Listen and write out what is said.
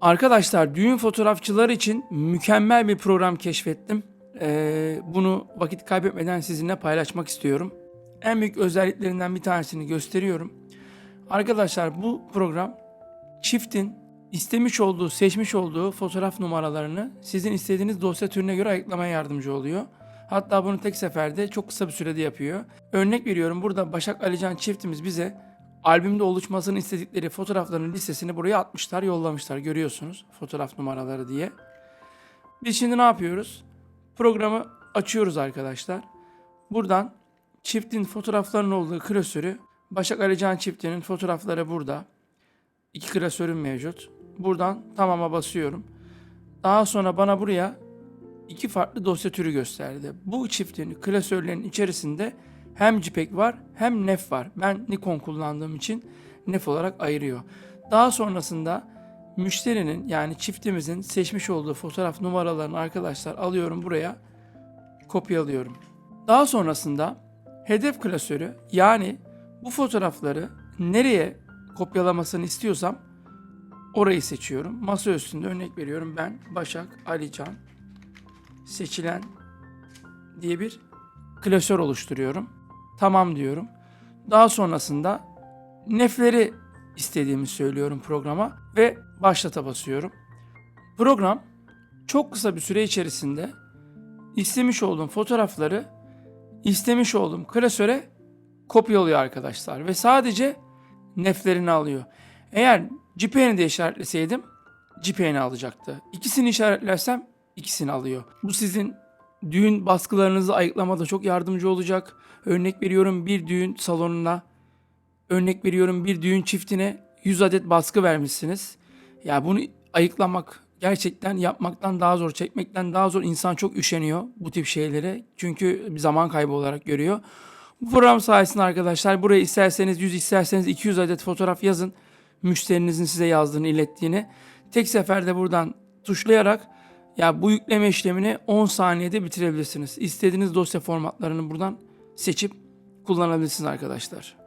Arkadaşlar düğün fotoğrafçıları için mükemmel bir program keşfettim. Ee, bunu vakit kaybetmeden sizinle paylaşmak istiyorum. En büyük özelliklerinden bir tanesini gösteriyorum. Arkadaşlar bu program çiftin istemiş olduğu, seçmiş olduğu fotoğraf numaralarını sizin istediğiniz dosya türüne göre ayıklamaya yardımcı oluyor. Hatta bunu tek seferde çok kısa bir sürede yapıyor. Örnek veriyorum burada Başak Alican çiftimiz bize albümde oluşmasını istedikleri fotoğrafların listesini buraya atmışlar, yollamışlar. Görüyorsunuz fotoğraf numaraları diye. Biz şimdi ne yapıyoruz? Programı açıyoruz arkadaşlar. Buradan çiftin fotoğraflarının olduğu klasörü Başak Alican çiftinin fotoğrafları burada. İki klasörüm mevcut. Buradan tamama basıyorum. Daha sonra bana buraya iki farklı dosya türü gösterdi. Bu çiftin klasörlerin içerisinde hem JPEG var hem NEF var. Ben Nikon kullandığım için NEF olarak ayırıyor. Daha sonrasında müşterinin yani çiftimizin seçmiş olduğu fotoğraf numaralarını arkadaşlar alıyorum buraya kopyalıyorum. Daha sonrasında hedef klasörü yani bu fotoğrafları nereye kopyalamasını istiyorsam orayı seçiyorum. Masa üstünde örnek veriyorum ben Başak Alican seçilen diye bir klasör oluşturuyorum. Tamam diyorum. Daha sonrasında nefleri istediğimi söylüyorum programa ve başlata basıyorum. Program çok kısa bir süre içerisinde istemiş olduğum fotoğrafları istemiş olduğum klasöre kopyalıyor arkadaşlar ve sadece neflerini alıyor. Eğer JPEG'ini de işaretleseydim JPEG'ini alacaktı. İkisini işaretlersem ikisini alıyor. Bu sizin düğün baskılarınızı ayıklamada çok yardımcı olacak. Örnek veriyorum bir düğün salonuna, örnek veriyorum bir düğün çiftine 100 adet baskı vermişsiniz. Ya bunu ayıklamak gerçekten yapmaktan daha zor, çekmekten daha zor. İnsan çok üşeniyor bu tip şeylere. Çünkü zaman kaybı olarak görüyor. Bu program sayesinde arkadaşlar buraya isterseniz 100 isterseniz 200 adet fotoğraf yazın. Müşterinizin size yazdığını, ilettiğini. Tek seferde buradan tuşlayarak ya bu yükleme işlemini 10 saniyede bitirebilirsiniz. İstediğiniz dosya formatlarını buradan seçip kullanabilirsiniz arkadaşlar.